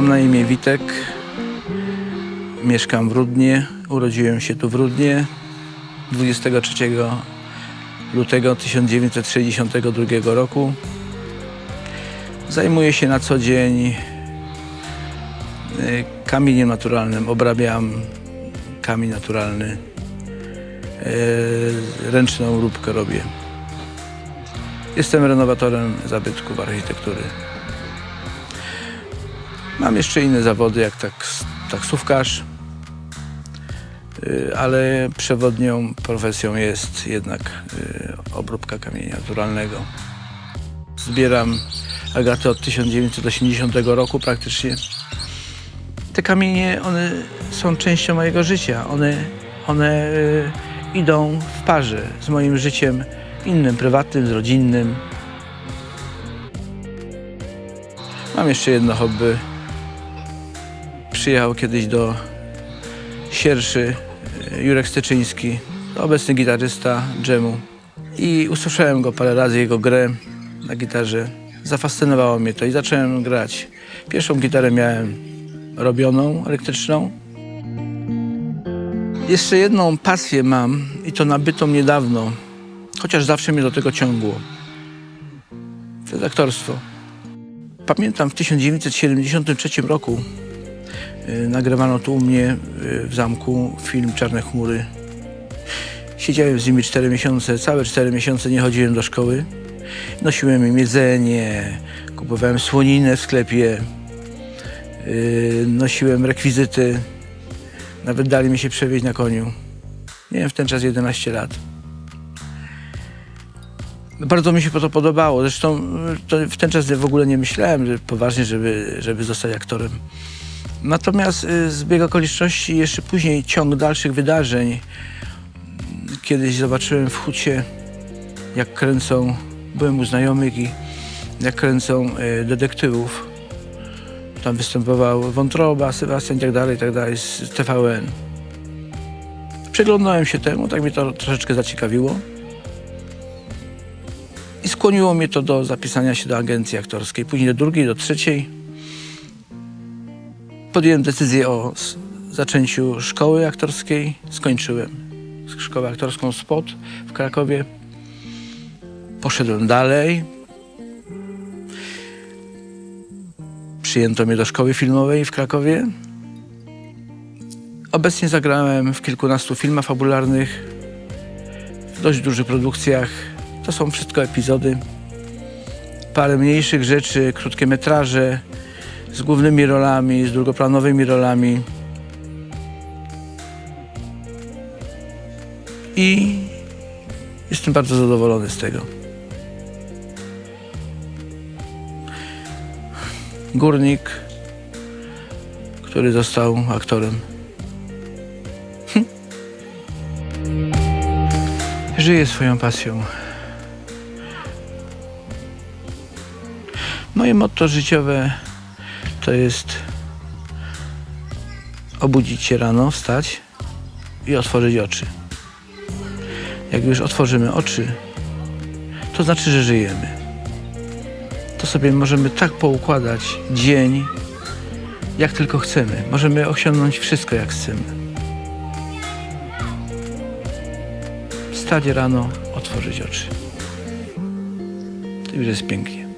Mam na imię Witek. Mieszkam w Rudnie. Urodziłem się tu w Rudnie 23 lutego 1962 roku. Zajmuję się na co dzień y, kamieniem naturalnym. Obrabiam kamień naturalny. Y, Ręczną róbkę robię. Jestem renowatorem zabytków architektury. Mam jeszcze inne zawody, jak taks, taksówkarz, y, ale przewodnią profesją jest jednak y, obróbka kamienia naturalnego. Zbieram agaty od 1980 roku praktycznie. Te kamienie, one są częścią mojego życia. One, one y, idą w parze z moim życiem innym, prywatnym, z rodzinnym. Mam jeszcze jedno hobby. Przyjechał kiedyś do Sierszy y, Jurek Steczyński, obecny gitarysta dżemu. I usłyszałem go parę razy, jego grę na gitarze. Zafascynowało mnie to i zacząłem grać. Pierwszą gitarę miałem robioną, elektryczną. Jeszcze jedną pasję mam i to nabytą niedawno, chociaż zawsze mnie do tego ciągło. To jest aktorstwo. Pamiętam w 1973 roku nagrywano tu u mnie y, w zamku film Czarne chmury. Siedziałem z nimi 4 miesiące, całe 4 miesiące nie chodziłem do szkoły. Nosiłem im jedzenie, kupowałem słoninę w sklepie, y, nosiłem rekwizyty. Nawet dali mi się przewieźć na koniu. Miałem w ten czas 11 lat. Bardzo mi się to podobało. Zresztą to w ten czas w ogóle nie myślałem że poważnie, żeby, żeby zostać aktorem. Natomiast y, zbieg okoliczności, jeszcze później ciąg dalszych wydarzeń. Kiedyś zobaczyłem w hucie, jak kręcą, byłem u znajomych i jak kręcą y, detektywów. Tam występował Wątroba, Sebastian i tak dalej, tak dalej z TVN. Przyglądałem się temu, tak mnie to troszeczkę zaciekawiło. I skłoniło mnie to do zapisania się do agencji aktorskiej, później do drugiej, do trzeciej. Podjąłem decyzję o zaczęciu szkoły aktorskiej. Skończyłem szkołę aktorską SPOT w Krakowie. Poszedłem dalej. Przyjęto mnie do szkoły filmowej w Krakowie. Obecnie zagrałem w kilkunastu filmach fabularnych, w dość dużych produkcjach. To są wszystko epizody. Parę mniejszych rzeczy, krótkie metraże z głównymi rolami, z drugoplanowymi rolami. I jestem bardzo zadowolony z tego. Górnik, który został aktorem. Hm. Żyje swoją pasją. Moje motto życiowe to jest obudzić się rano, wstać i otworzyć oczy. Jak już otworzymy oczy, to znaczy, że żyjemy. To sobie możemy tak poukładać dzień, jak tylko chcemy. Możemy osiągnąć wszystko, jak chcemy. Wstać rano, otworzyć oczy. To już jest pięknie.